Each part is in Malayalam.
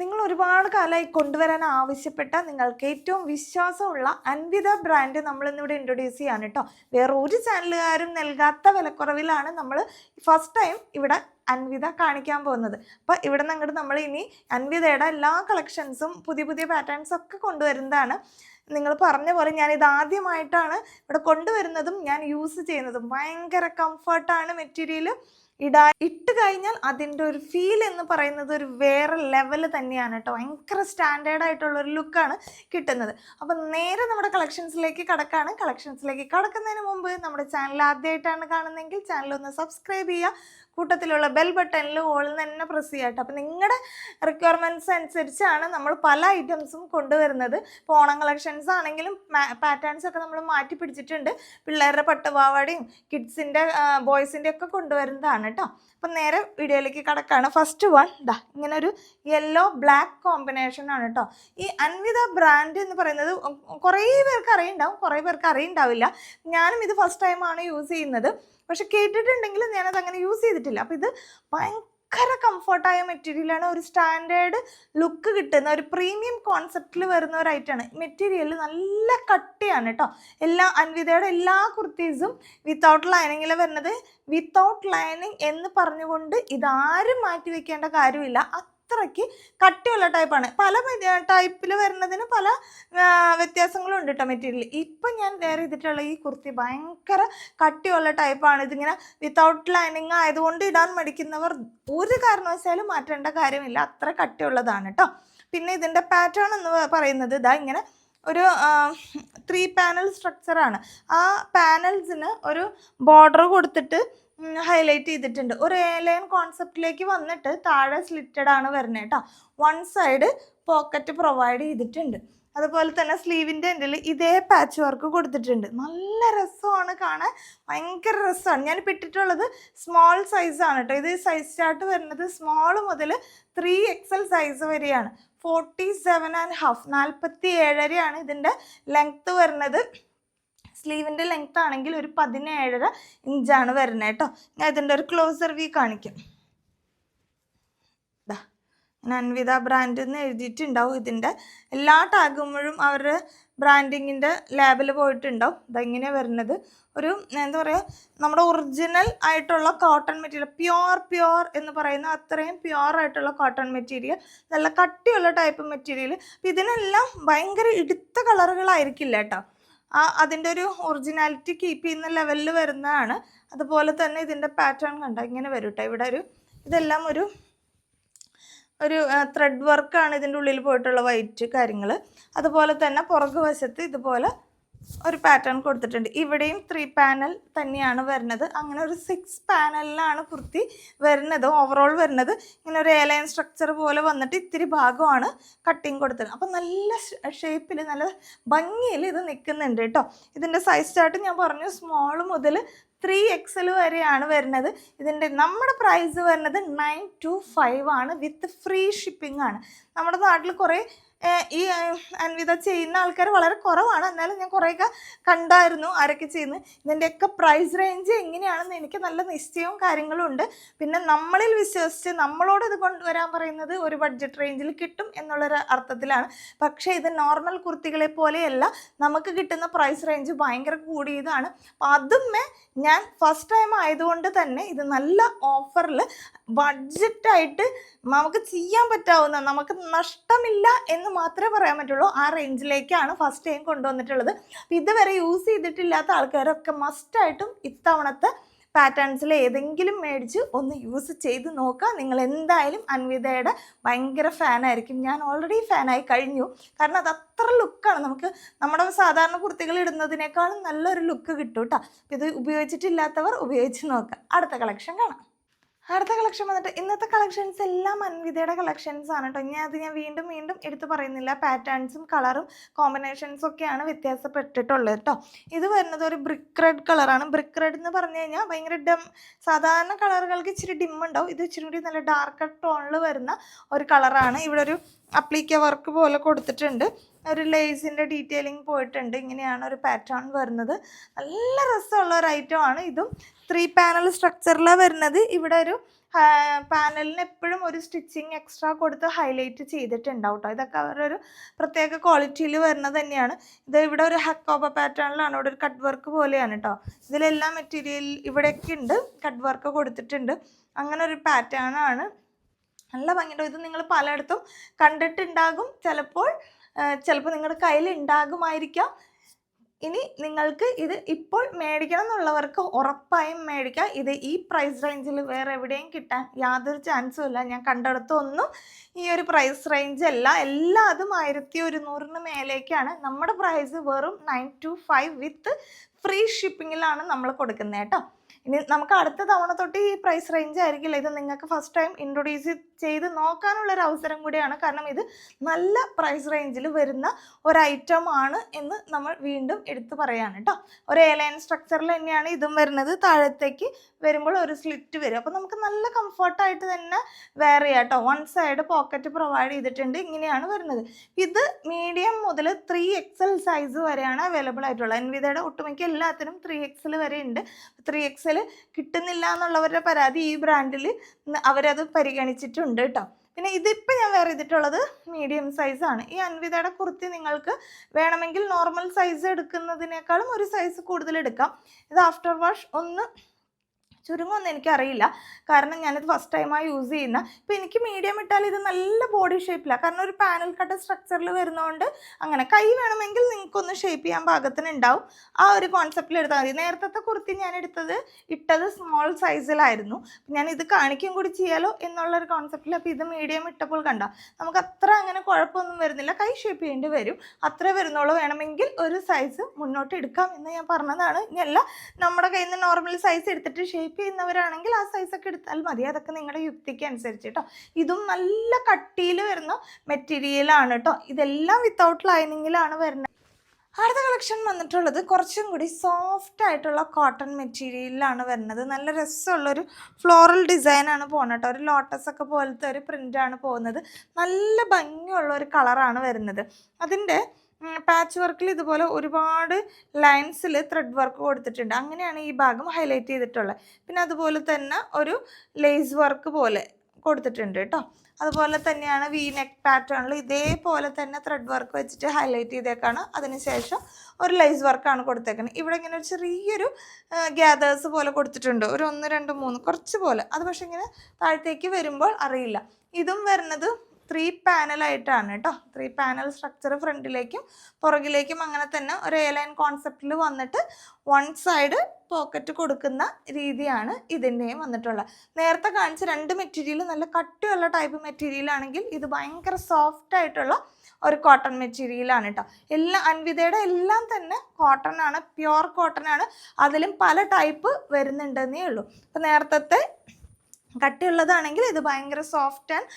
നിങ്ങൾ ഒരുപാട് കാലമായി കൊണ്ടുവരാൻ ആവശ്യപ്പെട്ട നിങ്ങൾക്ക് ഏറ്റവും വിശ്വാസമുള്ള അൻവിത ബ്രാൻഡ് നമ്മൾ ഇന്നിവിടെ ഇൻട്രൊഡ്യൂസ് ചെയ്യാണ് കേട്ടോ വേറെ ഒരു ചാനലുകാരും നൽകാത്ത വിലക്കുറവിലാണ് നമ്മൾ ഫസ്റ്റ് ടൈം ഇവിടെ അൻവിത കാണിക്കാൻ പോകുന്നത്. അപ്പോൾ ഇവിടെ നിന്ന് അങ്ങോട്ട് നമ്മൾ ഇനി അൻവിതയുടെ എല്ലാ കളക്ഷൻസും പുതിയ പുതിയ പാറ്റേൺസ് ഒക്കെ കൊണ്ടുവരുന്നതാണ്. നിങ്ങൾ പറഞ്ഞ പോലെ ഞാൻ ഇത് ആദ്യമായിട്ടാണ് ഇവിടെ കൊണ്ടുവരുന്നതും ഞാൻ യൂസ് ചെയ്യുന്നതും. ഭയങ്കര കംഫർട്ടാണ് മെറ്റീരിയൽ ഇടാ ഇട്ട് കഴിഞ്ഞാൽ അതിന്റെ ഒരു ഫീൽ എന്ന് പറയുന്നത് ഒരു വേറെ ലെവൽ തന്നെയാണ് കേട്ടോ ഭയങ്കര സ്റ്റാൻഡേർഡ് ആയിട്ടുള്ള ഒരു ലുക്കാണ് കിട്ടുന്നത്. അപ്പം നേരെ നമ്മുടെ കളക്ഷൻസിലേക്ക് കടക്കാണ്. കളക്ഷൻസിലേക്ക് കടക്കുന്നതിന് മുമ്പ് നമ്മുടെ ചാനൽ ആദ്യമായിട്ടാണ് കാണുന്നതെങ്കിൽ ചാനൽ ഒന്ന് സബ്സ്ക്രൈബ് ചെയ്യുക. കൂട്ടത്തിലുള്ള ബെൽ ബട്ടണിൽ ഓൾ തന്നെ പ്രസ് ചെയ്യുക കേട്ടോ അപ്പം നിങ്ങളുടെ റിക്വയർമെന്റ്സ് അനുസരിച്ചാണ് നമ്മൾ പല ഐറ്റംസും കൊണ്ടുവരുന്നത്. ഇപ്പോൾ ഓണം കളക്ഷൻസ് ആണെങ്കിലും പാറ്റേൺസ് ഒക്കെ നമ്മൾ മാറ്റി പിടിച്ചിട്ടുണ്ട്. പിള്ളേരുടെ പട്ടുപാവാടയും കിഡ്സിന്റെ ബോയ്സിന്റെ ഒക്കെ കൊണ്ടുവരുന്നതാണ് കേട്ടോ. അപ്പം നേരെ വീഡിയോയിലേക്ക് കടക്കാണ്. ഫസ്റ്റ് വൺ ദാ ഇങ്ങനെ ഒരു യെല്ലോ ബ്ലാക്ക് കോമ്പിനേഷൻ ആണ് കേട്ടോ ഈ അൻവിത ബ്രാൻഡ് എന്ന് പറയുന്നത് കുറേ പേർക്ക് അറിയുണ്ടാവും കുറേ പേർക്ക് അറിയുണ്ടാവില്ല. ഞാനും ഇത് ഫസ്റ്റ് ടൈമാണ് യൂസ് ചെയ്യുന്നത്. പക്ഷെ കേട്ടിട്ടുണ്ടെങ്കിൽ ഞാനത് അങ്ങനെ യൂസ് ചെയ്തിട്ടില്ല. അപ്പോൾ ഇത് ഭയങ്കര കംഫർട്ടായ മെറ്റീരിയലാണ് ഒരു സ്റ്റാൻഡേർഡ് ലുക്ക് കിട്ടുന്ന ഒരു പ്രീമിയം കോൺസെപ്റ്റിൽ വരുന്ന ഒരു ഐറ്റമാണ് മെറ്റീരിയൽ നല്ല കട്ടിയാണ് കേട്ടോ എല്ലാ അൻവിതയുടെ എല്ലാ കുർത്തീസും വിത്തൗട്ട് ലൈനിങ്ങിൽ വരുന്നത്. വിത്തൗട്ട് ലൈനിങ് എന്ന് പറഞ്ഞുകൊണ്ട് ഇതാരും മാറ്റി വെക്കേണ്ട കാര്യമില്ല. അത്രയ്ക്ക് കട്ടിയുള്ള ടൈപ്പാണ്. പല ടൈപ്പിൽ വരുന്നതിന് പല വ്യത്യാസങ്ങളും ഉണ്ട് കേട്ടോ മെറ്റീരിയൽ. ഇപ്പം ഞാൻ വെയർ ചെയ്തിട്ടുള്ള ഈ കുർത്തി ഭയങ്കര കട്ടിയുള്ള ടൈപ്പാണ്. ഇതിങ്ങനെ വിത്തൗട്ട് ലൈനിങ് ആയതുകൊണ്ട് ഇടാൻ മടിക്കുന്നവർ ഒരു കാരണവശാലും മാറ്റേണ്ട കാര്യമില്ല. അത്ര കട്ടിയുള്ളതാണ് കേട്ടോ പിന്നെ ഇതിന്റെ പാറ്റേൺ എന്ന് പറയുന്നത് ഇതാ ഇങ്ങനെ ഒരു ത്രീ പാനൽ സ്ട്രക്ചറാണ് ആ പാനൽസിന് ഒരു ബോർഡർ കൊടുത്തിട്ട് ഹൈലൈറ്റ് ചെയ്തിട്ടുണ്ട്. ഒരു എയർലൈൻ കോൺസെപ്റ്റിലേക്ക് വന്നിട്ട് താഴെ സ്ലിറ്റഡ് ആണ് വരുന്നത് കേട്ടോ. വൺ സൈഡ് പോക്കറ്റ് പ്രൊവൈഡ് ചെയ്തിട്ടുണ്ട്. അതുപോലെ തന്നെ സ്ലീവിന്റെ എൻഡിൽ ഇതേ പാച്ച് വർക്ക് കൊടുത്തിട്ടുണ്ട്. നല്ല രസമാണ് കാണാൻ. ഭയങ്കര രസമാണ്. ഞാൻ ഇട്ടിട്ടുള്ളത് സ്മോൾ സൈസാണ് കേട്ടോ. ഇത് സൈസ് ചാർട്ട് വരുന്നത് സ്മോൾ മുതൽ ത്രീ എക്സൽ സൈസ് വരെയാണ്. ഫോർട്ടി സെവൻ ആൻഡ് ഹാഫ് നാൽപ്പത്തി ഏഴരയാണ് ഇതിന്റെ ലെങ്ത്ത് വരുന്നത്. സ്ലീവിന്റെ ലെങ്ത് ആണെങ്കിൽ ഒരു പതിനേഴര ഇഞ്ചാണ് വരുന്നത് കേട്ടോ. ഞാൻ ഇതിന്റെ ഒരു ക്ലോസർ വ്യൂ കാണിക്കാം. ദാ ഞാൻ അൻവിത ബ്രാൻഡ് എന്ന് എഴുതിയിട്ടുണ്ടാവും. ഇതിന്റെ എല്ലാ ടാഗുമ്പോഴും അവരുടെ ബ്രാൻഡിങ്ങിന്റെ ലാബിൽ പോയിട്ടുണ്ടാവും. ഇതെങ്ങനെ വരുന്നത്. ഒരു എന്താ പറയുക നമ്മുടെ ഒറിജിനൽ ആയിട്ടുള്ള കോട്ടൺ മെറ്റീരിയൽ പ്യുവർ പ്യുവർ എന്ന് പറയുന്ന അത്രയും പ്യുവർ ആയിട്ടുള്ള കോട്ടൺ മെറ്റീരിയൽ നല്ല കട്ടിയുള്ള ടൈപ്പ് മെറ്റീരിയൽ അപ്പം ഇതിനെല്ലാം ഭയങ്കര ഇടുത്ത കളറുകളായിരിക്കില്ല കേട്ടോ. ആ അതിന്റെ ഒരു ഒറിജിനാലിറ്റി കീപ്പ് ചെയ്യുന്ന ലെവലിൽ വരുന്നതാണ്. അതുപോലെ തന്നെ ഇതിന്റെ പാറ്റേൺ കണ്ട? ഇങ്ങനെ വരും കേട്ടോ ഇവിടെ ഒരു ഇതെല്ലാം ഒരു ഒരു ത്രെഡ് വർക്കാണ് ഇതിന്റെ ഉള്ളിൽ പോയിട്ടുള്ള വൈറ്റ് കാര്യങ്ങൾ അതുപോലെ തന്നെ പുറകു വശത്ത് ഇതുപോലെ ഒരു പാറ്റേൺ കൊടുത്തിട്ടുണ്ട്. ഇവിടെയും ത്രീ പാനൽ തന്നെയാണ് വരുന്നത്. അങ്ങനെ ഒരു സിക്സ് പാനലിലാണ് കുർത്തി വരുന്നത് ഓവറോൾ വരുന്നത്. ഇങ്ങനെ ഒരു എയർലൈൻ സ്ട്രക്ചർ പോലെ വന്നിട്ട് ഇത്തിരി ഭാഗമാണ് കട്ടിങ് കൊടുത്തത്. അപ്പം നല്ല ഷേപ്പിൽ നല്ല ഭംഗിയിൽ ഇത് നിൽക്കുന്നുണ്ട് കേട്ടോ. ഇതിന്റെ സൈസ് ചാർട്ട് ഞാൻ പറഞ്ഞു സ്മോൾ മുതൽ ത്രീ എക്സൽ വരെയാണ് വരുന്നത്. ഇതിന്റെ നമ്മുടെ പ്രൈസ് വരുന്നത് നയൻ ടു ഫൈവ് ആണ് വിത്ത് ഫ്രീ ഷിപ്പിംഗ് ആണ്. നമ്മുടെ നാട്ടിൽ കുറേ ഈ അൻവിത ചെയ്യുന്ന ആൾക്കാർ വളരെ കുറവാണ്. എന്നാലും ഞാൻ കുറേയൊക്കെ കണ്ടായിരുന്നു ആരൊക്കെ ചെയ്യുന്നത് ഇതിന്റെയൊക്കെ പ്രൈസ് റേഞ്ച് എങ്ങനെയാണെന്ന് എനിക്ക് നല്ല നിശ്ചയവും കാര്യങ്ങളും ഉണ്ട്. പിന്നെ നമ്മളിൽ വിശ്വസിച്ച് നമ്മളോട് ഇത് കൊണ്ടുവരാൻ പറയുന്നത് ഒരു ബഡ്ജറ്റ് റേഞ്ചിൽ കിട്ടും എന്നുള്ളൊരു അർത്ഥത്തിലാണ്. പക്ഷേ ഇത് നോർമൽ കുർത്തികളെ പോലെയല്ല. നമുക്ക് കിട്ടുന്ന പ്രൈസ് റേഞ്ച് ഭയങ്കര കൂടിയതാണ്. അപ്പം അതുമേ ഞാൻ ഫസ്റ്റ് ടൈം ആയതുകൊണ്ട് തന്നെ ഇത് നല്ല ഓഫറിൽ ബഡ്ജറ്റായിട്ട് നമുക്ക് ചെയ്യാൻ പറ്റാവുന്ന നമുക്ക് നഷ്ടമില്ല എന്ന് മാത്രമേ പറയാൻ പറ്റുള്ളൂ. ആ റേഞ്ചിലേക്കാണ് ഫസ്റ്റ് ടൈം കൊണ്ടുവന്നിട്ടുള്ളത്. അപ്പോൾ ഇതുവരെ യൂസ് ചെയ്തിട്ടില്ലാത്ത ആൾക്കാരൊക്കെ മസ്റ്റായിട്ടും ഇത്തവണത്തെ പാറ്റേൺസിൽ ഏതെങ്കിലും മേടിച്ച് ഒന്ന് യൂസ് ചെയ്ത് നോക്കുക നിങ്ങൾ എന്തായാലും അൻവിതയുടെ ഭയങ്കര ഫാനായിരിക്കും ഞാൻ ഓൾറെഡി ഫാനായി കഴിഞ്ഞു. കാരണം അത് അത്ര ലുക്കാണ് നമുക്ക് നമ്മുടെ സാധാരണ കുർത്തികൾ ഇടുന്നതിനേക്കാളും നല്ലൊരു ലുക്ക് കിട്ടും കേട്ടോ ഇത് ഉപയോഗിച്ചിട്ടില്ലാത്തവർ ഉപയോഗിച്ച് നോക്കുക അടുത്ത കളക്ഷൻ കാണാം. അടുത്ത കളക്ഷൻ വന്നിട്ട് ഇന്നത്തെ കളക്ഷൻസ് എല്ലാം അൻവിതയുടെ കളക്ഷൻസ് ആണ് കേട്ടോ ഞാൻ അത് ഞാൻ വീണ്ടും വീണ്ടും എടുത്തു പറയുന്നില്ല. പാറ്റേൺസും കളറും കോമ്പിനേഷൻസും ഒക്കെയാണ് വ്യത്യാസപ്പെട്ടിട്ടുള്ളത് കേട്ടോ ഇത് വരുന്നത് ഒരു ബ്രിക്ക് റെഡ് കളറാണ് ബ്രിക്ക് റെഡ് എന്ന് പറഞ്ഞു കഴിഞ്ഞാൽ ഭയങ്കര ഡം സാധാരണ കളറുകൾക്ക് ഇച്ചിരി ഡിം ഉണ്ടാവും. ഇത് ഇച്ചിരി കൂടി നല്ല ഡാർക്ക് ടോണിൽ വരുന്ന ഒരു കളറാണ് ഇവിടെ ഒരു അപ്ലിക്ക വർക്ക് പോലെ കൊടുത്തിട്ടുണ്ട്. ഒരു ലേസിന്റെ ഡീറ്റെയിലിംഗ് പോയിട്ടുണ്ട്. ഇങ്ങനെയാണ് ഒരു പാറ്റേൺ വരുന്നത്. നല്ല രസമുള്ള ഒരു ഐറ്റം ആണ്. ഇതും ത്രീ പാനൽ സ്ട്രക്ചറിലാണ് വരുന്നത്. ഇവിടെ ഒരു പാനലിന് എപ്പോഴും ഒരു സ്റ്റിച്ചിങ് എക്സ്ട്രാ കൊടുത്ത് ഹൈലൈറ്റ് ചെയ്തിട്ടുണ്ടാവും കേട്ടോ ഇതൊക്കെ അവരുടെ ഒരു പ്രത്യേക ക്വാളിറ്റിയിൽ വരുന്നത് തന്നെയാണ്. ഇത് ഇവിടെ ഒരു ഹക്കോബ പാറ്റേണിലാണ്. ഇവിടെ ഒരു കട്ട് വർക്ക് പോലെയാണ് കേട്ടോ ഇതിലെല്ലാം മെറ്റീരിയൽ ഇവിടെയൊക്കെ ഉണ്ട്. കട്ട് വർക്ക് കൊടുത്തിട്ടുണ്ട്. അങ്ങനെ ഒരു പാറ്റേണാണ് നല്ല ഭംഗിയുണ്ട്. ഇത് നിങ്ങൾ പലയിടത്തും കണ്ടിട്ടുണ്ടാകും. ചിലപ്പോൾ ചിലപ്പോൾ നിങ്ങളുടെ കയ്യിൽ ഉണ്ടാകുമായിരിക്കാം ഇനി നിങ്ങൾക്ക് ഇത് ഇപ്പോൾ മേടിക്കണം എന്നുള്ളവർക്ക് ഉറപ്പായും മേടിക്കാം. ഇത് ഈ പ്രൈസ് റേഞ്ചിൽ വേറെ എവിടെയും കിട്ടാൻ യാതൊരു ചാൻസും ഇല്ല. ഞാൻ കണ്ടെടുത്തൊന്നും ഈ ഒരു പ്രൈസ് റേഞ്ച് അല്ല. എല്ലാതും ആയിരത്തി ഒരുന്നൂറിന് മേലേക്കാണ്. നമ്മുടെ പ്രൈസ് വെറും nine two five with free ഷിപ്പിങ്ങിലാണ് നമ്മൾ കൊടുക്കുന്നത് കേട്ടോ. ഇനി നമുക്ക് അടുത്ത തവണ തൊട്ട് ഈ പ്രൈസ് റേഞ്ച് ആയിരിക്കില്ല. ഇത് നിങ്ങൾക്ക് ഫസ്റ്റ് ടൈം ഇൻട്രൊഡ്യൂസ് ചെയ്ത് നോക്കാനുള്ള ഒരു അവസരം കൂടിയാണ്. കാരണം ഇത് നല്ല പ്രൈസ് റേഞ്ചിൽ വരുന്ന ഒരു ഐറ്റം ആണ് എന്ന് നമ്മൾ വീണ്ടും എടുത്തു പറയാണ് കേട്ടോ ഒരു എയർലൈൻ സ്ട്രക്ചറിൽ തന്നെയാണ് ഇതും വരുന്നത്. താഴത്തേക്ക് വരുമ്പോൾ ഒരു സ്ലിറ്റ് വരും. അപ്പോൾ നമുക്ക് നല്ല കംഫർട്ടായിട്ട് തന്നെ വെയർ ചെയ്യാം കേട്ടോ വൺ സൈഡ് പോക്കറ്റ് പ്രൊവൈഡ് ചെയ്തിട്ടുണ്ട്. ഇങ്ങനെയാണ് വരുന്നത്. ഇത് മീഡിയം മുതൽ ത്രീ എക്സൽ സൈസ് വരെയാണ് അവൈലബിൾ ആയിട്ടുള്ളത്. എൻവിതയുടെ ഒട്ടുമിക്ക എല്ലാത്തിനും ത്രീ എക്സൽ വരെ ഉണ്ട്. ത്രീ എക്സൽ കിട്ടുന്നില്ല എന്നുള്ളവരുടെ പരാതി ഈ ബ്രാൻഡിൽ അവരത് പരിഗണിച്ചിട്ടുണ്ട് കേട്ടോ പിന്നെ ഇതിപ്പോൾ ഞാൻ വേറെ ചെയ്തിട്ടുള്ളത് മീഡിയം സൈസാണ് ഈ അൻവിതയുടെ കുർത്തി നിങ്ങൾക്ക് വേണമെങ്കിൽ നോർമൽ സൈസ് എടുക്കുന്നതിനേക്കാളും ഒരു സൈസ് കൂടുതൽ എടുക്കാം. ഇത് ആഫ്റ്റർ വാഷ് ഒന്ന് ചുരുങ്ങുമെന്ന് എനിക്കറിയില്ല. കാരണം ഞാനിത് ഫസ്റ്റ് ടൈമാണ് യൂസ് ചെയ്യുന്ന. ഇപ്പം എനിക്ക് മീഡിയം ഇട്ടാൽ ഇത് നല്ല ബോഡി ഷേപ്പിലാണ് കാരണം ഒരു പാനൽ കട്ട് സ്ട്രക്ചറിൽ വരുന്നതുകൊണ്ട് അങ്ങനെ കൈ വേണമെങ്കിൽ നിങ്ങൾക്കൊന്ന് ഷേപ്പ് ചെയ്യാൻ പാകത്തിന് ഉണ്ടാവും ആ ഒരു കോൺസെപ്റ്റിൽ എടുത്താൽ മതി. നേരത്തെ കുർത്തി ഞാൻ എടുത്തത് ഇട്ടത് സ്മോൾ സൈസിലായിരുന്നു ഞാൻ ഇത് കാണിക്കും കൂടി ചെയ്യാലോ എന്നുള്ളൊരു കോൺസെപ്റ്റിൽ അപ്പോൾ ഇത് മീഡിയം ഇട്ടപ്പോൾ കണ്ട? നമുക്ക് അത്ര അങ്ങനെ കുഴപ്പമൊന്നും വരുന്നില്ല. കൈ ഷേപ്പ് ചെയ്യേണ്ടി വരും. അത്ര വരുന്നുള്ളൂ. വേണമെങ്കിൽ ഒരു സൈസ് മുന്നോട്ട് എടുക്കാം എന്ന് ഞാൻ പറഞ്ഞതാണ്. ഇനിയല്ല നമ്മുടെ കയ്യിൽ നിന്ന് നോർമൽ സൈസ് എടുത്തിട്ട് ഷേപ്പ് ചെയ്യുന്നവരാണെങ്കിൽ ആ സൈസൊക്കെ എടുത്താൽ മതി. അതൊക്കെ നിങ്ങളുടെ യുക്തിക്ക് അനുസരിച്ച് കേട്ടോ ഇതും നല്ല കട്ടിയിൽ വരുന്ന മെറ്റീരിയലാണ് കേട്ടോ ഇതെല്ലാം വിത്തൗട്ട് ലൈനിങ്ങിലാണ് വരുന്നത്. അടുത്ത കളക്ഷൻ വന്നിട്ടുള്ളത് കുറച്ചും കൂടി സോഫ്റ്റ് ആയിട്ടുള്ള കോട്ടൺ മെറ്റീരിയലിലാണ് വരുന്നത്. നല്ല രസമുള്ളൊരു ഫ്ലോറൽ ഡിസൈനാണ് പോകുന്നത് കേട്ടോ ഒരു ലോട്ടസ് ഒക്കെ പോലത്തെ ഒരു പ്രിന്റാണ് പോകുന്നത്. നല്ല ഭംഗിയുള്ള ഒരു കളറാണ് വരുന്നത്. അതിന്റെ പാച്ച് വർക്കിൽ ഇതുപോലെ ഒരുപാട് ലൈൻസിൽ ത്രെഡ് വർക്ക് കൊടുത്തിട്ടുണ്ട്. അങ്ങനെയാണ് ഈ ഭാഗം ഹൈലൈറ്റ് ചെയ്തിട്ടുള്ളത്. പിന്നെ അതുപോലെ തന്നെ ഒരു ലേസ് വർക്ക് പോലെ കൊടുത്തിട്ടുണ്ട് കേട്ടോ അതുപോലെ തന്നെയാണ് വി നെക്ക് പാറ്റേണിൽ ഇതേപോലെ തന്നെ ത്രെഡ് വർക്ക് വെച്ചിട്ട് ഹൈലൈറ്റ് ചെയ്തേക്കാണ്. അതിനുശേഷം ഒരു ലൈസ് വർക്കാണ് കൊടുത്തേക്കുന്നത് ഇവിടെ ഇങ്ങനെ ഒരു ചെറിയൊരു ഗ്യാദേഴ്സ് പോലെ കൊടുത്തിട്ടുണ്ട്. ഒരു ഒന്ന് രണ്ട് മൂന്ന് കുറച്ച് പോലെ. അത് പക്ഷേ ഇങ്ങനെ താഴത്തേക്ക് വരുമ്പോൾ അറിയില്ല. ഇതും വരുന്നത് ത്രീ പാനലായിട്ടാണ് കേട്ടോ. ത്രീ പാനൽ സ്ട്രക്ചർ ഫ്രണ്ടിലേക്കും പുറകിലേക്കും അങ്ങനെ തന്നെ ഒരു എ ലൈൻ കോൺസെപ്റ്റിൽ വന്നിട്ട് വൺ സൈഡ് പോക്കറ്റ് കൊടുക്കുന്ന രീതിയാണ് ഇതിന്റെയും വന്നിട്ടുള്ളത് നേരത്തെ കാണിച്ച രണ്ട് മെറ്റീരിയൽ നല്ല കട്ടിയുള്ള ടൈപ്പ് മെറ്റീരിയൽ ആണെങ്കിൽ ഇത് ഭയങ്കര സോഫ്റ്റ് ആയിട്ടുള്ള ഒരു കോട്ടൺ മെറ്റീരിയലാണ് കേട്ടോ. എല്ലാ അൻവിതയുടെ എല്ലാം തന്നെ കോട്ടൺ ആണ് പ്യുവർ കോട്ടൺ ആണ്. അതിലും പല ടൈപ്പ് വരുന്നുണ്ടെന്നേ ഉള്ളൂ. അപ്പോൾ നേരത്തെ കട്ടിയുള്ളതാണെങ്കിൽ ഇത് ഭയങ്കര സോഫ്റ്റ് ആൻഡ്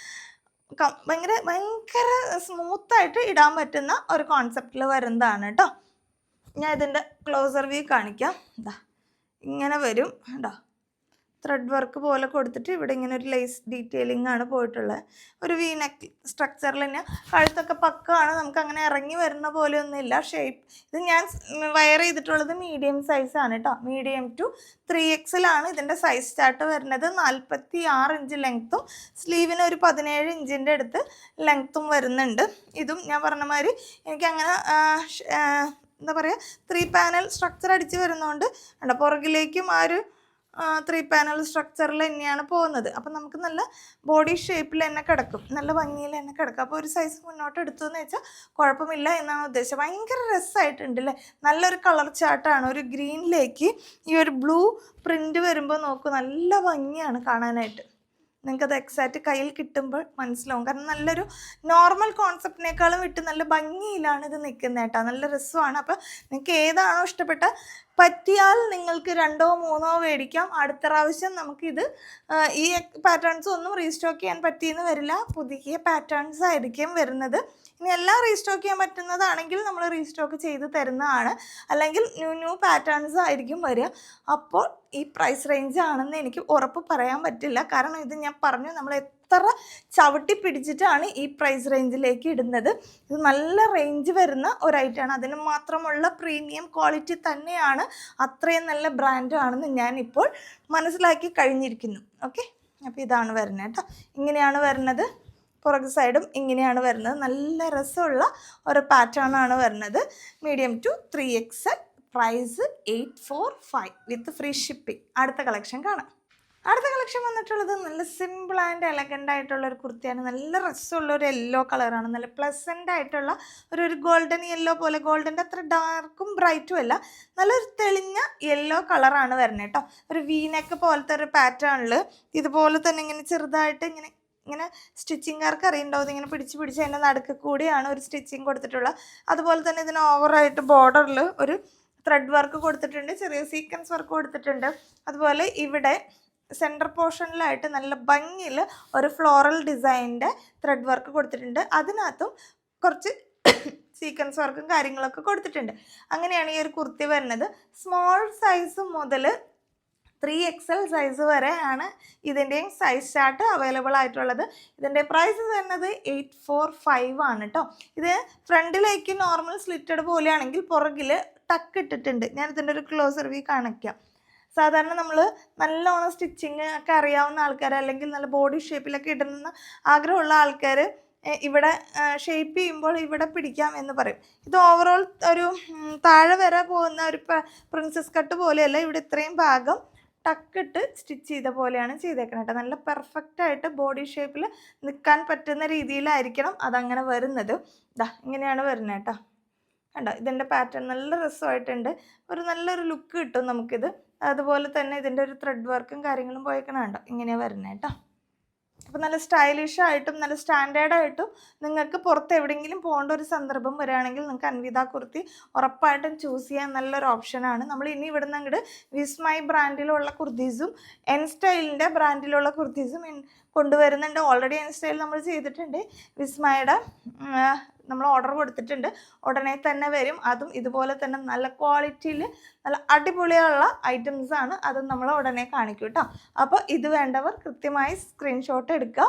ഭയങ്കര ഭയങ്കര സ്മൂത്തായിട്ട് ഇടാൻ പറ്റുന്ന ഒരു കോൺസെപ്റ്റിൽ വരുന്നതാണ് കേട്ടോ ഞാൻ ഇതിന്റെ ക്ലോസർ വ്യൂ കാണിക്കാം. ഇതാ ഇങ്ങനെ വരും. കേട്ടോ ത്രെഡ് വർക്ക് പോലെ കൊടുത്തിട്ട് ഇവിടെ ഇങ്ങനെ ഒരു ലേസ് ഡീറ്റെയിലിംഗ് ആണ് പോയിട്ടുള്ളത് ഒരു വി നെക്ക് സ്ട്രക്ചറിൽ തന്നെ കഴുത്തൊക്കെ പക്കമാണ് നമുക്ക് അങ്ങനെ ഇറങ്ങി വരുന്ന പോലെ ഒന്നുമില്ല ഷേപ്പ് ഇത് ഞാൻ വയർ ചെയ്തിട്ടുള്ളത് മീഡിയം സൈസാണ് കേട്ടോ മീഡിയം ടു ത്രീ എക്സിലാണ് ഇതിന്റെ സൈസ് ചാർട്ട് വരുന്നത്. നാൽപ്പത്തി ആറ് ഇഞ്ച് ലെങ്ത്തും സ്ലീവിന് ഒരു പതിനേഴ് ഇഞ്ചിന്റെ അടുത്ത് ലെങ്ത്തും വരുന്നുണ്ട്. ഇതും ഞാൻ പറഞ്ഞ മാതിരി എനിക്കങ്ങനെ എന്താ പറയുക ത്രീ പാനൽ സ്ട്രക്ചർ അടിച്ച് വരുന്നതുകൊണ്ട് പുറകിലേക്കും ആ ഒരു ത്രീ പാനൽ സ്ട്രക്ചറിൽ തന്നെയാണ് പോകുന്നത്. അപ്പം നമുക്ക് നല്ല ബോഡി ഷേപ്പിൽ തന്നെ കിടക്കും. നല്ല ഭംഗിയിൽ തന്നെ കിടക്കും. അപ്പോൾ ഒരു സൈസ് മുന്നോട്ട് എടുത്തു എന്ന് വെച്ചാൽ കുഴപ്പമില്ല എന്നാണ് ഉദ്ദേശം. ഭയങ്കര രസമായിട്ടുണ്ട് അല്ലേ? നല്ലൊരു കളർ ചാട്ടാണ് ഒരു ഗ്രീനിലേക്ക് ഈ ഒരു ബ്ലൂ പ്രിന്റ് വരുമ്പോൾ നോക്കൂ നല്ല ഭംഗിയാണ് കാണാനായിട്ട്. നിങ്ങൾക്കത് എക്സാക്റ്റ് കയ്യിൽ കിട്ടുമ്പോൾ മനസ്സിലാവും. കാരണം നല്ലൊരു നോർമൽ കോൺസെപ്റ്റിനേക്കാളും വിട്ട് നല്ല ഭംഗിയിലാണ് ഇത് നിൽക്കുന്നത് കേട്ടോ. നല്ല രസമാണ്. അപ്പോൾ നിങ്ങൾക്ക് ഏതാണോ ഇഷ്ടപ്പെട്ട പറ്റിയാൽ നിങ്ങൾക്ക് രണ്ടോ മൂന്നോ മേടിക്കാം. അടുത്ത പ്രാവശ്യം നമുക്കിത് ഈ പാറ്റേൺസ് ഒന്നും റീസ്റ്റോക്ക് ചെയ്യാൻ പറ്റിയെന്ന് വരില്ല. പുതിയ പാറ്റേൺസ് ആയിരിക്കും വരുന്നത്. ഇനി എല്ലാം റീസ്റ്റോക്ക് ചെയ്യാൻ പറ്റുന്നതാണെങ്കിൽ നമ്മൾ റീസ്റ്റോക്ക് ചെയ്ത് തരുന്നതാണ്. അല്ലെങ്കിൽ ന്യൂ ന്യൂ പാറ്റേൺസ് ആയിരിക്കും വരിക. അപ്പോൾ ഈ പ്രൈസ് റേഞ്ച് ആണെന്ന് എനിക്ക് ഉറപ്പ് പറയാൻ പറ്റില്ല. കാരണം ഇത് ഞാൻ പറഞ്ഞു നമ്മൾ എത്ര ചവിട്ടി പിടിച്ചിട്ടാണ് ഈ പ്രൈസ് റേഞ്ചിലേക്ക് ഇടുന്നത്. ഇത് നല്ല റേഞ്ച് വരുന്ന ഒരു ഐറ്റമാണ് അതിന് മാത്രമുള്ള പ്രീമിയം ക്വാളിറ്റി തന്നെയാണ്. അത്രയും നല്ല ബ്രാൻഡാണെന്ന് ഞാൻ ഇപ്പോൾ മനസ്സിലാക്കി കഴിഞ്ഞിരിക്കുന്നു. ഓക്കെ അപ്പോൾ ഇതാണ് വരുന്നത് കേട്ടോ. ഇങ്ങനെയാണ് വരുന്നത്. പുറകു സൈഡും ഇങ്ങനെയാണ് വരുന്നത്. നല്ല രസമുള്ള ഒരു പാറ്റേൺ ആണ് വരുന്നത്. Medium to three X price eight four five with free shipping അടുത്ത കളക്ഷൻ കാണാം. അടുത്ത കളക്ഷൻ വന്നിട്ടുള്ളത് നല്ല സിമ്പിൾ ആൻഡ് എലഗന്റ് ആയിട്ടുള്ള ഒരു കുർത്തിയാണ്. നല്ല രസമുള്ള ഒരു യെല്ലോ കളറാണ് നല്ല പ്ലസന്റ് ആയിട്ടുള്ള ഒരു ഒരു ഗോൾഡൻ യെല്ലോ പോലെ ഗോൾഡന്റെ അത്ര ഡാർക്കും ബ്രൈറ്റും അല്ല. നല്ലൊരു തെളിഞ്ഞ യെല്ലോ കളറാണ് വരുന്നത് കേട്ടോ. ഒരു വീനക്ക് പോലത്തെ ഒരു പാറ്റേണിൽ ഇതുപോലെ തന്നെ ഇങ്ങനെ ചെറുതായിട്ട് ഇങ്ങനെ ഇങ്ങനെ സ്റ്റിച്ചിങ്ങുകാർക്ക് അറിയുണ്ടാവും ഇങ്ങനെ പിടിച്ച് പിടിച്ച് അതിന്റെ നടുക്ക് കൂടിയാണ് ഒരു സ്റ്റിച്ചിങ് കൊടുത്തിട്ടുള്ളത്. അതുപോലെ തന്നെ ഇതിന് ഓവറായിട്ട് ബോർഡറിൽ ഒരു ത്രെഡ് വർക്ക് കൊടുത്തിട്ടുണ്ട് ചെറിയ സീക്വൻസ് വർക്ക് കൊടുത്തിട്ടുണ്ട്. അതുപോലെ ഇവിടെ സെന്റർ പോർഷനിലായിട്ട് നല്ല ഭംഗിയിൽ ഒരു ഫ്ലോറൽ ഡിസൈനിന്റെ ത്രെഡ് വർക്ക് കൊടുത്തിട്ടുണ്ട്. അതിനകത്തും കുറച്ച് സീക്വൻസ് വർക്കും കാര്യങ്ങളൊക്കെ കൊടുത്തിട്ടുണ്ട്. അങ്ങനെയാണ് ഈ ഒരു കുർത്തി വരുന്നത്. സ്മോൾ സൈസ് മുതൽ ത്രീ എക്സൽ സൈസ് വരെ ആണ് ഇതിന്റെയും സൈസ് ചാർട്ട് അവൈലബിൾ ആയിട്ടുള്ളത്. ഇതിന്റെ പ്രൈസ് വരുന്നത് എയ്റ്റ് ഫോർ ഫൈവ് ആണ് കേട്ടോ ഇത് ഫ്രണ്ടിലേക്ക് നോർമൽ സ്ലിറ്റഡ് പോലെയാണെങ്കിൽ പുറകിൽ ടക്ക് ഇട്ടിട്ടുണ്ട്. ഞാൻ ഇതിന്റെ ഒരു ക്ലോസർ വ്യൂ കാണിക്കാം. സാധാരണ നമ്മൾ നല്ലോണം സ്റ്റിച്ചിങ് ഒക്കെ അറിയാവുന്ന ആൾക്കാർ അല്ലെങ്കിൽ നല്ല ബോഡി ഷേപ്പിലൊക്കെ ഇടുന്ന ആഗ്രഹമുള്ള ആൾക്കാർ ഇവിടെ ഷേപ്പ് ചെയ്യുമ്പോൾ ഇവിടെ പിടിക്കാം എന്ന് പറയും. ഇത് ഓവറോൾ ഒരു താഴെ വരെ പോകുന്ന ഒരു പ്രിൻസസ് കട്ട് പോലെയല്ല. ഇവിടെ ഇത്രയും ഭാഗം ടക്കിട്ട് സ്റ്റിച്ച് ചെയ്ത പോലെയാണ് ചെയ്തേക്കുന്നത് കേട്ടോ നല്ല പെർഫെക്റ്റ് ആയിട്ട് ബോഡി ഷേപ്പിൽ നിൽക്കാൻ പറ്റുന്ന രീതിയിലായിരിക്കണം അതങ്ങനെ വരുന്നത്. ഇതാ ഇങ്ങനെയാണ് വരുന്നത് കേട്ടോ കണ്ടോ ഇതിന്റെ പാറ്റേൺ നല്ല രസമായിട്ടുണ്ട്. ഒരു നല്ലൊരു ലുക്ക് കിട്ടും നമുക്കിത്. അതുപോലെ തന്നെ ഇതിന്റെ ഒരു ത്രെഡ് വർക്കും കാര്യങ്ങളും പോയേക്കണ കണ്ടോ ഇങ്ങനെയാണ് വരുന്നത് കേട്ടോ അപ്പോൾ നല്ല സ്റ്റൈലിഷ് ആയിട്ടും നല്ല സ്റ്റാൻഡേർഡ് ആയിട്ടും നിങ്ങൾക്ക് പുറത്ത് എവിടെയെങ്കിലും പോകേണ്ട ഒരു സന്ദർഭം വരികയാണെങ്കിൽ നിങ്ങൾക്ക് അൻവിത കുർത്തി ഉറപ്പായിട്ടും ചൂസ് ചെയ്യാൻ നല്ലൊരു ഓപ്ഷനാണ് നമ്മൾ ഇനി ഇവിടുന്ന് അങ്ങോട്ട് വിസ്മൈ ബ്രാൻഡിലുള്ള കുർത്തീസും എൻ സ്റ്റൈലിന്റെ ബ്രാൻഡിലുള്ള കുർത്തീസും കൊണ്ടുവരുന്നുണ്ട്. ഓൾറെഡി എൻ സ്റ്റൈൽ നമ്മൾ ചെയ്തിട്ടുണ്ട്. വിസ്മയുടെ നമ്മൾ ഓർഡർ കൊടുത്തിട്ടുണ്ട്. ഉടനെ തന്നെ വരും. അതും ഇതുപോലെ തന്നെ നല്ല ക്വാളിറ്റിയിൽ നല്ല അടിപൊളിയുള്ള ഐറ്റംസ് ആണ്. അത് നമ്മൾ ഉടനെ കാണിക്കും കേട്ടോ അപ്പോൾ ഇത് വേണ്ടവർ കൃത്യമായി സ്ക്രീൻഷോട്ട് എടുക്കുക.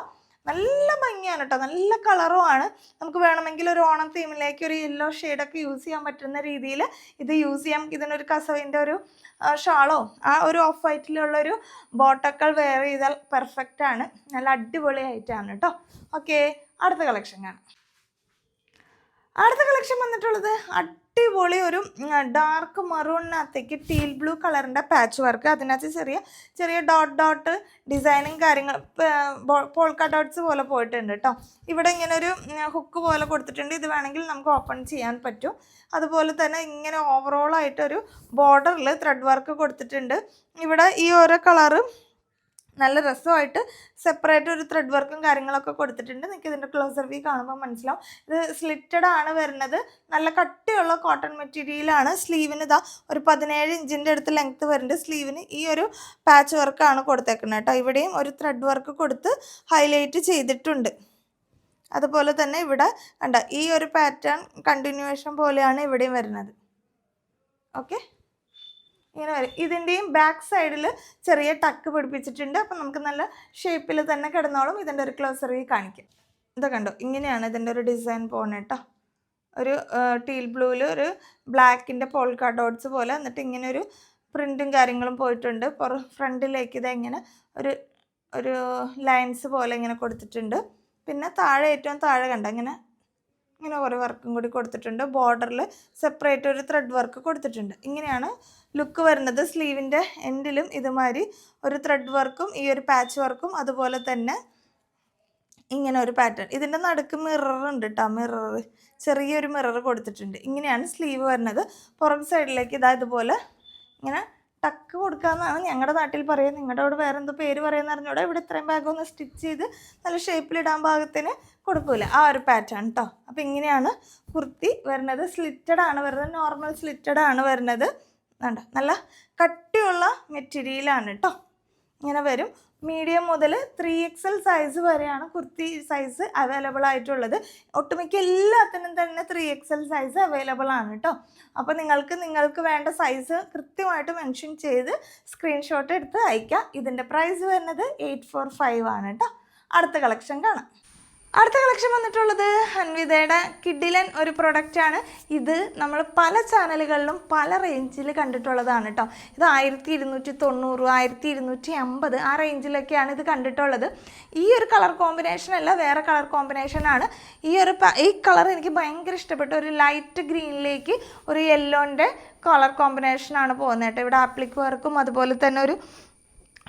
നല്ല ഭംഗിയാണ് കേട്ടോ നല്ല കളറുമാണ് നമുക്ക് വേണമെങ്കിൽ ഒരു ഓണം തീമിലേക്ക് ഒരു യെല്ലോ ഷെയ്ഡൊക്കെ യൂസ് ചെയ്യാൻ പറ്റുന്ന രീതിയിൽ ഇത് യൂസ് ചെയ്യാം. ഇതിനൊരു കസവിന്റെ ഒരു ഷാളോ ആ ഒരു ഓഫ് വൈറ്റിലുള്ളൊരു ബോട്ടക്കൾ വെയർ ചെയ്താൽ പെർഫെക്റ്റ് ആണ്. നല്ല അടിപൊളി ആയിട്ടാണ് കേട്ടോ ഓക്കെ അടുത്ത കളക്ഷൻ കാണാം. അടുത്ത കളക്ഷൻ വന്നിട്ടുള്ളത് അടിപൊളി ഒരു ഡാർക്ക് മറൂണിനകത്തേക്ക് ടീൽ ബ്ലൂ കളറിന്റെ പാച്ച് വർക്ക് അതിനകത്ത് ചെറിയ ചെറിയ ഡോട്ട് ഡോട്ട് ഡിസൈനും കാര്യങ്ങൾ പോൾക്ക ഡോട്ട്സ് പോലെ പോയിട്ടുണ്ട് കേട്ടോ ഇവിടെ ഇങ്ങനെ ഒരു ഹുക്ക് പോലെ കൊടുത്തിട്ടുണ്ട്. ഇത് വേണമെങ്കിൽ നമുക്ക് ഓപ്പൺ ചെയ്യാൻ പറ്റും. അതുപോലെ തന്നെ ഇങ്ങനെ ഓവറോൾ ആയിട്ടൊരു ബോർഡറിൽ ത്രെഡ് വർക്ക് കൊടുത്തിട്ടുണ്ട്. ഇവിടെ ഈ ഓരോ കളറ് നല്ല രസമായിട്ട് സെപ്പറേറ്റ് ഒരു ത്രെഡ് വർക്കും കാര്യങ്ങളൊക്കെ കൊടുത്തിട്ടുണ്ട്. നിങ്ങൾക്ക് ഇതിന്റെ ക്ലോസർ വ്യൂ കാണുമ്പോൾ മനസ്സിലാവും. ഇത് സ്ലിറ്റഡ് ആണ് വരുന്നത്. നല്ല കട്ടിയുള്ള കോട്ടൺ മെറ്റീരിയലാണ് സ്ലീവിന് ഇതാ ഒരു പതിനേഴ് ഇഞ്ചിന്റെ അടുത്ത് ലെങ്ത്ത് വരുന്നുണ്ട്. സ്ലീവിന് ഈ ഒരു പാച്ച് വർക്കാണ് കൊടുത്തേക്കുന്നത് കേട്ടോ. ഇവിടെയും ഒരു ത്രെഡ് വർക്ക് കൊടുത്ത് ഹൈലൈറ്റ് ചെയ്തിട്ടുണ്ട്. അതുപോലെ തന്നെ ഇവിടെ കണ്ട ഈ ഒരു പാറ്റേൺ കണ്ടിന്യൂവേഷൻ പോലെയാണ് ഇവിടെയും വരുന്നത്. ഓക്കെ ഇങ്ങനെ വരും. ഇതിന്റെയും ബാക്ക് സൈഡിൽ ചെറിയ ടക്ക് പിടിപ്പിച്ചിട്ടുണ്ട്. അപ്പം നമുക്ക് നല്ല ഷേപ്പിൽ തന്നെ കിടന്നോളും. ഇതിന്റെ ഒരു ക്ലോസറി കാണിക്കും. ഇത് കണ്ടോ? ഇങ്ങനെയാണ് ഇതിന്റെ ഒരു ഡിസൈൻ പോകുന്നത് കേട്ടോ ഒരു ടീൽ ബ്ലൂവിൽ ഒരു ബ്ലാക്കിന്റെ പോൾക്കാ ഡോട്ട്സ് പോലെ എന്നിട്ട് ഇങ്ങനെ ഒരു പ്രിന്റും കാര്യങ്ങളും പോയിട്ടുണ്ട്. പുറ ഫ്രണ്ടിലേക്ക് ഇത് ഇങ്ങനെ ഒരു ഒരു ലൈൻസ് പോലെ ഇങ്ങനെ കൊടുത്തിട്ടുണ്ട്. പിന്നെ താഴെ ഏറ്റവും താഴെ കണ്ട? ഇങ്ങനെ ഇങ്ങനെ കുറേ വർക്കും കൂടി കൊടുത്തിട്ടുണ്ട്. ബോർഡറിൽ സെപ്പറേറ്റ് ഒരു ത്രെഡ് വർക്ക് കൊടുത്തിട്ടുണ്ട്. ഇങ്ങനെയാണ് ലുക്ക് വരുന്നത് സ്ലീവിന്റെ എൻഡിലും ഇതുമാതിരി ഒരു ത്രെഡ് വർക്കും ഈ ഒരു പാച്ച് വർക്കും അതുപോലെ തന്നെ ഇങ്ങനെ ഒരു പാറ്റേൺ ഇതിന്റെ നടുക്ക് മിറർ ഉണ്ട് കേട്ടോ മിറർ ചെറിയൊരു മിറർ കൊടുത്തിട്ടുണ്ട്. ഇങ്ങനെയാണ് സ്ലീവ് വരുന്നത്. പുറം സൈഡിലേക്ക് ഇതാ ഇതുപോലെ ഇങ്ങനെ ടക്ക് കൊടുക്കാമെന്നാണ് ഞങ്ങളുടെ നാട്ടിൽ പറയുക നിങ്ങളുടെ അവിടെ വേറെ എന്തോ പേര് പറയുന്ന അറിഞ്ഞൂടെ. ഇവിടെ ഇത്രയും ഭാഗം ഒന്ന് സ്റ്റിച്ച് ചെയ്ത് നല്ല ഷേപ്പിലിടാൻ ഭാഗത്തിന് കൊടുക്കൂല. ആ ഒരു പാറ്റേൺ കേട്ടോ അപ്പോൾ ഇങ്ങനെയാണ് കുർത്തി വരുന്നത്. സ്ലിറ്റഡ് ആണ് വരുന്നത്. നോർമൽ സ്ലിറ്റഡ് ആണ് വരുന്നത്. വേണ്ട നല്ല കട്ടിയുള്ള മെറ്റീരിയലാണ് കേട്ടോ ഇങ്ങനെ വരും. മീഡിയം മുതൽ ത്രീ എൽ സൈസ് വരെയാണ് കുർത്തി സൈസ് അവൈലബിൾ ആയിട്ടുള്ളത്. ഒട്ടുമിക്ക എല്ലാത്തിനും തന്നെ ത്രീ എൽ സൈസ് അവൈലബിൾ ആണ് കേട്ടോ അപ്പോൾ നിങ്ങൾക്ക് നിങ്ങൾക്ക് വേണ്ട സൈസ് കൃത്യമായിട്ട് മെൻഷൻ ചെയ്ത് സ്ക്രീൻഷോട്ട് എടുത്ത് അയക്കാം ഇതിന്റെ പ്രൈസ് വരുന്നത് എയ്റ്റ് ഫോർ ഫൈവ് ആണ് കേട്ടോ അടുത്ത കളക്ഷൻ കാണാം. അടുത്ത കളക്ഷൻ വന്നിട്ടുള്ളത് ഹൻവിതയുടെ കിഡിലൻ ഒരു പ്രൊഡക്റ്റാണ് ഇത് നമ്മൾ പല ചാനലുകളിലും പല റേഞ്ചിൽ കണ്ടിട്ടുള്ളതാണ് കേട്ടോ ഇത് ആയിരത്തി ഇരുന്നൂറ്റി തൊണ്ണൂറ് ആയിരത്തി ഇരുന്നൂറ്റി അമ്പത് ആ റേഞ്ചിലൊക്കെയാണ് ഇത് കണ്ടിട്ടുള്ളത്. ഈ ഒരു കളർ കോമ്പിനേഷൻ അല്ല വേറെ കളർ കോമ്പിനേഷൻ ആണ്. ഈ ഒരു ഈ കളർ എനിക്ക് ഭയങ്കര ഇഷ്ടപ്പെട്ടു ഒരു ലൈറ്റ് ഗ്രീനിലേക്ക് ഒരു യെല്ലോന്റെ കളർ കോമ്പിനേഷനാണ് പോകുന്നത് കേട്ടോ ഇവിടെ ആപ്ലിക് വർക്കും അതുപോലെ തന്നെ ഒരു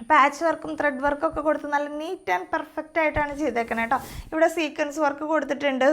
പാച്ച് വർക്കും ത്രെഡ് വർക്കും ഒക്കെ കൊടുത്ത് നല്ല നീറ്റ് ആൻഡ് പെർഫെക്റ്റ് ആയിട്ടാണ് ചെയ്തേക്കുന്നത് കേട്ടോ ഇവിടെ സീക്വൻസ് വർക്ക് കൊടുത്തിട്ടുണ്ട്.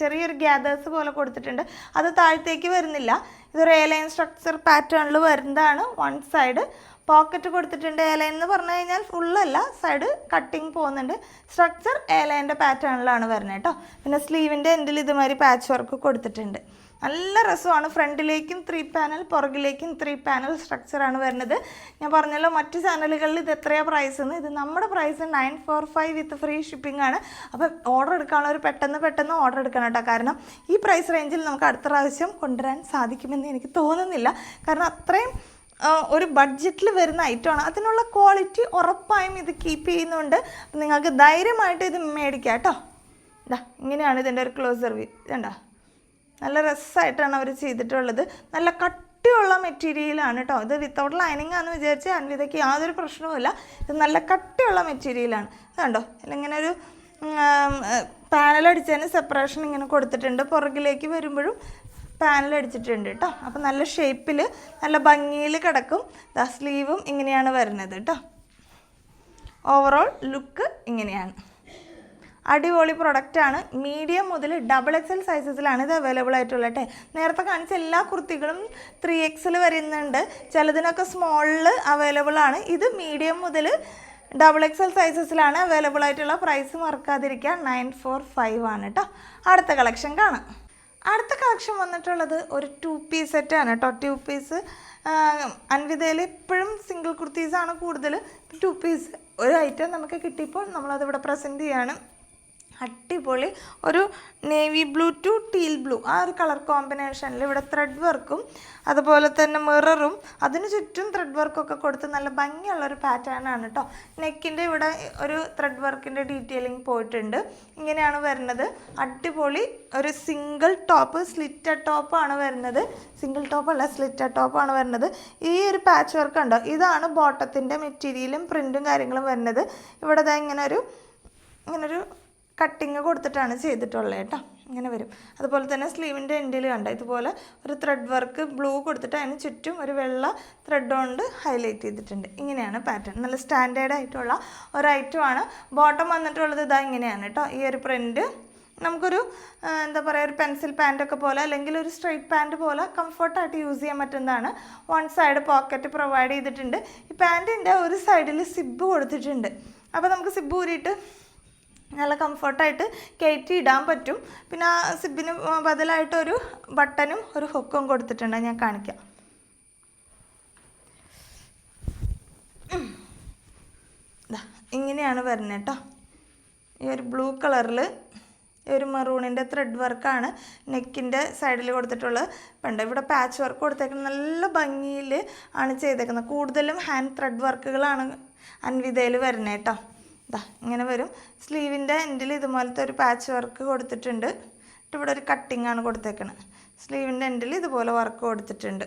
ചെറിയൊരു ഗ്യാദേഴ്സ് പോലെ കൊടുത്തിട്ടുണ്ട്. അത് താഴത്തേക്ക് വരുന്നില്ല. ഇതൊരു എയർലൈൻ സ്ട്രക്ചർ പാറ്റേണിൽ വരുന്നതാണ്. വൺ സൈഡ് പോക്കറ്റ് കൊടുത്തിട്ടുണ്ട് എയർലൈൻ എന്ന് പറഞ്ഞു കഴിഞ്ഞാൽ ഫുള്ളല്ല സൈഡ് കട്ടിങ് പോകുന്നുണ്ട്. സ്ട്രക്ചർ എയർലൈന്റെ പാറ്റേണിലാണ് വരുന്നത് കേട്ടോ പിന്നെ സ്ലീവിന്റെ എൻഡിൽ ഇതുമാതിരി പാച്ച് വർക്ക് കൊടുത്തിട്ടുണ്ട്. നല്ല രസമാണ്. ഫ്രണ്ടിലേക്കും ത്രീ പാനൽ പുറകിലേക്കും ത്രീ പാനൽ സ്ട്രക്ചറാണ് വരുന്നത്. ഞാൻ പറഞ്ഞല്ലോ മറ്റു ചാനലുകളിൽ ഇത് എത്രയാണ് പ്രൈസ് എന്ന്. ഇത് നമ്മുടെ price nine four five with free shipping ആണ്. അപ്പോൾ ഓർഡർ എടുക്കാനുള്ളവർ പെട്ടെന്ന് പെട്ടെന്ന് ഓർഡർ എടുക്കണം കേട്ടോ. കാരണം ഈ പ്രൈസ് റേഞ്ചിൽ നമുക്ക് അടുത്ത പ്രാവശ്യം കൊണ്ടുവരാൻ സാധിക്കുമെന്ന് എനിക്ക് തോന്നുന്നില്ല. കാരണം അത്രയും ഒരു ബഡ്ജറ്റിൽ വരുന്ന ഐറ്റം ആണ്. അതിനുള്ള ക്വാളിറ്റി ഉറപ്പായും ഇത് കീപ്പ് ചെയ്യുന്നുണ്ട്. നിങ്ങൾക്ക് ധൈര്യമായിട്ട് ഇത് മേടിക്കാം കേട്ടോ. ഇതാ ഇങ്ങനെയാണ് ഇതിന്റെ ഒരു ക്ലോസർ വ്യൂ ഇതുണ്ടോ? നല്ല രസമായിട്ടാണ് അവർ ചെയ്തിട്ടുള്ളത്. നല്ല കട്ടിയുള്ള മെറ്റീരിയലാണ് കേട്ടോ ഇത് വിത്തൗട്ട് ലൈനിങ് ആണെന്ന് വിചാരിച്ച് അൻവിതയ്ക്ക് യാതൊരു പ്രശ്നവുമില്ല ഇത് നല്ല കട്ടിയുള്ള മെറ്റീരിയലാണ്. അതുണ്ടോ ഇങ്ങനെ ഒരു പാനൽ അടിച്ചതിന് സെപ്പറേഷൻ ഇങ്ങനെ കൊടുത്തിട്ടുണ്ട്. പുറകിലേക്ക് വരുമ്പോഴും പാനൽ അടിച്ചിട്ടുണ്ട് കേട്ടോ അപ്പം നല്ല ഷേപ്പിൽ നല്ല ഭംഗിയിൽ കിടക്കും. സ്ലീവും ഇങ്ങനെയാണ് വരുന്നത് കേട്ടോ ഓവറോൾ ലുക്ക് ഇങ്ങനെയാണ്. അടിപൊളി പ്രൊഡക്റ്റ് ആണ്. മീഡിയം മുതൽ ഡബിൾ എക്സ് എൽ സൈസസിലാണ് ഇത് അവൈലബിൾ ആയിട്ടുള്ളത് കേട്ടെ നേരത്തെ കാണിച്ച എല്ലാ കുർത്തികളും ത്രീ എക്സിൽ വരുന്നുണ്ട്. ചിലതിനൊക്കെ സ്മോളിൽ അവൈലബിൾ ആണ്. ഇത് മീഡിയം മുതൽ ഡബിൾ എക്സ് എൽ സൈസസിലാണ് അവൈലബിൾ ആയിട്ടുള്ള. പ്രൈസ് മറക്കാതിരിക്കുക. നയൻ ഫോർ ഫൈവ് ആണ് കേട്ടോ അടുത്ത കളക്ഷൻ കാണാം. അടുത്ത കളക്ഷൻ വന്നിട്ടുള്ളത് ഒരു ടു പീസ് സെറ്റാണ് കേട്ടോ ടു പീസ് അൻവിതയിൽ എപ്പോഴും സിംഗിൾ കുർത്തീസാണ് കൂടുതൽ. ടു പീസ് ഒരു ഐറ്റം നമുക്ക് കിട്ടിയപ്പോൾ നമ്മളതിവിടെ പ്രസന്റ് ചെയ്യാണ്. അടിപൊളി. ഒരു navy blue to teal blue ആ ഒരു കളർ കോമ്പിനേഷനിൽ ഇവിടെ ത്രെഡ് വർക്കും അതുപോലെ തന്നെ മിററും അതിന് ചുറ്റും ത്രെഡ് വർക്കൊക്കെ കൊടുത്ത് നല്ല ഭംഗിയുള്ള ഒരു പാറ്റേൺ ആണ് കേട്ടോ നെക്കിന്റെ ഇവിടെ ഒരു ത്രെഡ് വർക്കിന്റെ ഡീറ്റെയിലിംഗ് പോയിട്ടുണ്ട്. ഇങ്ങനെയാണ് വരുന്നത്. അടിപൊളി ഒരു സിംഗിൾ ടോപ്പ് സ്ലിറ്റ ടോപ്പാണ് വരുന്നത്. സിംഗിൾ ടോപ്പ് അല്ല സ്ലിറ്റർ ടോപ്പാണ് വരുന്നത്. ഈ ഒരു പാച്ച് വർക്ക് ഉണ്ടോ? ഇതാണ് ബോട്ടത്തിന്റെ മെറ്റീരിയലും പ്രിന്റും കാര്യങ്ങളും വരുന്നത്. ഇവിടെ ഇങ്ങനെ ഒരു ഇങ്ങനൊരു കട്ടിങ് കൊടുത്തിട്ടാണ് ചെയ്തിട്ടുള്ളത് കേട്ടോ. ഇങ്ങനെ വരും. അതുപോലെ തന്നെ സ്ലീവിന്റെ എൻഡിൽ കണ്ട? ഇതുപോലെ ഒരു ത്രെഡ് വർക്ക് ബ്ലൂ കൊടുത്തിട്ട് അതിന് ചുറ്റും ഒരു വെള്ള ത്രെഡ് കൊണ്ട് ഹൈലൈറ്റ് ചെയ്തിട്ടുണ്ട്. ഇങ്ങനെയാണ് പാറ്റേൺ നല്ല സ്റ്റാൻഡേർഡ് ആയിട്ടുള്ള ഒരു ഐറ്റമാണ് ബോട്ടം വന്നിട്ടുള്ളത് ഇതാ ഇങ്ങനെയാണ് കേട്ടോ. ഈ ഒരു പ്രിന്റ് നമുക്കൊരു എന്താ പറയുക ഒരു പെൻസിൽ പാന്റൊക്കെ പോലെ അല്ലെങ്കിൽ ഒരു സ്ട്രൈറ്റ് പാന്റ് പോലെ കംഫർട്ടായിട്ട് യൂസ് ചെയ്യാൻ പറ്റുന്നതാണ്. വൺ സൈഡ് പോക്കറ്റ് പ്രൊവൈഡ് ചെയ്തിട്ടുണ്ട്. ഈ പാന്റിന്റെ ഒരു സൈഡിൽ സിബ് കൊടുത്തിട്ടുണ്ട്. അപ്പോൾ നമുക്ക് സിബ് ഊരിയിട്ട് നല്ല കംഫർട്ടായിട്ട് കയറ്റി ഇടാൻ പറ്റും. പിന്നെ ആ സിബിന് ബദലായിട്ട് ഒരു ബട്ടനും ഒരു ഹുക്കും കൊടുത്തിട്ടുണ്ട്. ഞാൻ കാണിക്കാം. ഇങ്ങനെയാണ് വരുന്നത് കേട്ടോ. ഈ ഒരു ബ്ലൂ കളറിൽ ഈ ഒരു മെറൂണിന്റെ ത്രെഡ് വർക്കാണ് നെക്കിന്റെ സൈഡിൽ കൊടുത്തിട്ടുള്ളത്. പണ്ട് ഇവിടെ പാച്ച് വർക്ക് കൊടുത്തേക്കുന്നത് നല്ല ഭംഗിയിൽ ആണ് ചെയ്തേക്കുന്നത്. കൂടുതലും ഹാൻഡ് ത്രെഡ് വർക്കുകളാണ് അൻവിതയിൽ വരുന്നത് കേട്ടോ. ഇതാ ഇങ്ങനെ വരും. സ്ലീവിന്റെ എൻഡിൽ ഇതുപോലത്തെ ഒരു പാച്ച് വർക്ക് കൊടുത്തിട്ടുണ്ട്. ഇവിടെ ഒരു കട്ടിംഗ് ആണ് കൊടുത്തേക്കുന്നത് സ്ലീവിന്റെ എൻഡിൽ ഇതുപോലെ വർക്ക് കൊടുത്തിട്ടുണ്ട്.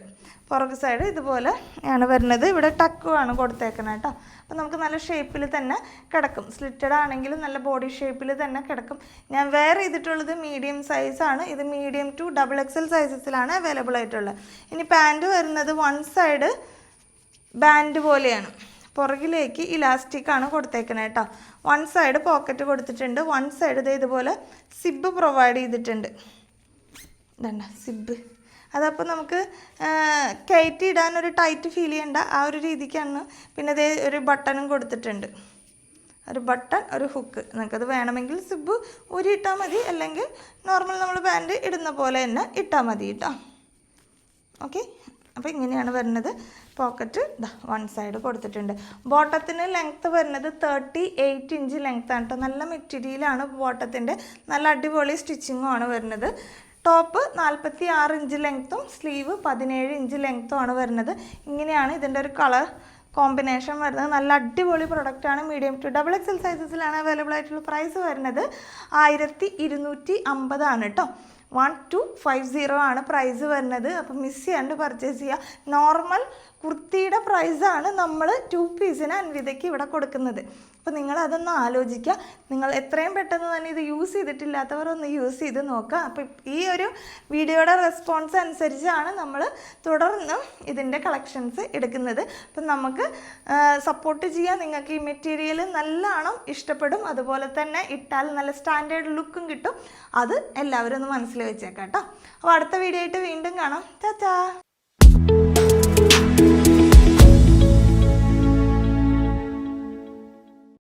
പുറക് സൈഡ് ഇതുപോലെ ആണ് വരുന്നത്. ഇവിടെ ടക്കുമാണ് കൊടുത്തേക്കുന്നത് കേട്ടോ. അപ്പോൾ നമുക്ക് നല്ല ഷേപ്പിൽ തന്നെ കിടക്കും. സ്ലിറ്റഡ് ആണെങ്കിലും നല്ല ബോഡി ഷേപ്പിൽ തന്നെ കിടക്കും. ഞാൻ വെയർ ചെയ്തിട്ടുള്ളത് മീഡിയം സൈസാണ് ഇത് medium to double X L സൈസസിലാണ് available ആയിട്ടുള്ളത്. ഇനി പാന്റ് വരുന്നത് വൺ സൈഡ് ബാൻഡ് പോലെയാണ്. പുറകിലേക്ക് ഇലാസ്റ്റിക് ആണ് കൊടുത്തേക്കുന്നത് കേട്ടോ വൺ സൈഡ് പോക്കറ്റ് കൊടുത്തിട്ടുണ്ട്. വൺ സൈഡ് ഇത് ഇതുപോലെ സിബ് പ്രൊവൈഡ് ചെയ്തിട്ടുണ്ട്. ഇതണ്ട സിബ് അതപ്പോൾ നമുക്ക് കയറ്റി ഇടാൻ ഒരു ടൈറ്റ് ഫീൽ ചെയ്യേണ്ട. ആ ഒരു രീതിക്കാണ്. പിന്നെ ഇതേ ഒരു ബട്ടണും കൊടുത്തിട്ടുണ്ട്. ഒരു ബട്ടൺ ഒരു ഹുക്ക് നിങ്ങൾക്കത് വേണമെങ്കിൽ സിബ് ഊരി ഇട്ടാൽ മതി. അല്ലെങ്കിൽ നോർമൽ നമ്മൾ പാന്റ് ഇടുന്ന പോലെ തന്നെ ഇട്ടാൽ മതി കേട്ടോ ഓക്കെ അപ്പോൾ ഇങ്ങനെയാണ് വരുന്നത്. പോക്കറ്റ് വൺ സൈഡ് കൊടുത്തിട്ടുണ്ട്. ബോട്ടത്തിന് ലെങ്ത്ത് വരുന്നത് തേർട്ടി എയ്റ്റ് ഇഞ്ച് ലെങ്ത്ത് ആണ് കേട്ടോ നല്ല മെറ്റീരിയലാണ് ബോട്ടത്തിന്റെ നല്ല അടിപൊളി സ്റ്റിച്ചിങ്ങും ആണ് വരുന്നത്. ടോപ്പ് നാൽപ്പത്തി ആറ് ഇഞ്ച് ലെങ്ത്തും സ്ലീവ് പതിനേഴ് ഇഞ്ച് ലെങ്ത്തും ആണ് വരുന്നത്. ഇങ്ങനെയാണ് ഇതിന്റെ ഒരു കളർ കോമ്പിനേഷൻ വരുന്നത്. നല്ല അടിപൊളി പ്രൊഡക്റ്റാണ് മീഡിയം ടു ഡബിൾ എക്സൽ സൈസസിലാണ് അവൈലബിൾ ആയിട്ടുള്ള പ്രൈസ് വരുന്നത്. ആയിരത്തി ഇരുന്നൂറ്റി അമ്പതാണ് കേട്ടോ വൺ ടു ഫൈവ് സീറോ ആണ് പ്രൈസ് വരുന്നത്. അപ്പോൾ മിസ് ചെയ്യാണ്ട് പർച്ചേസ് ചെയ്യുക നോർമൽ കുർത്തിയുടെ പ്രൈസാണ് നമ്മൾ ടു പീസിന് അൻവിതയ്ക്ക് ഇവിടെ കൊടുക്കുന്നത്. അപ്പോൾ നിങ്ങൾ അതൊന്ന് ആലോചിക്കുക. നിങ്ങൾ എത്രയും പെട്ടെന്ന് തന്നെ ഇത് യൂസ് ചെയ്തിട്ടില്ലാത്തവർ ഒന്ന് യൂസ് ചെയ്ത് നോക്കുക. അപ്പോൾ ഈ ഒരു വീഡിയോയുടെ റെസ്പോൺസ് അനുസരിച്ചാണ് നമ്മൾ തുടർന്നും ഇതിന്റെ കളക്ഷൻസ് എടുക്കുന്നത്. അപ്പം നമുക്ക് സപ്പോർട്ട് ചെയ്യാൻ നിങ്ങൾക്ക് ഈ മെറ്റീരിയൽ നല്ലോണം ഇഷ്ടപ്പെടും. അതുപോലെ തന്നെ ഇട്ടാൽ നല്ല സ്റ്റാൻഡേർഡ് ലുക്കും കിട്ടും. അത് എല്ലാവരും ഒന്ന് മനസ്സിൽ വെച്ചേക്കാം കേട്ടോ. അപ്പോൾ അടുത്ത വീഡിയോ ആയിട്ട് വീണ്ടും കാണാം. ചാച്ചാ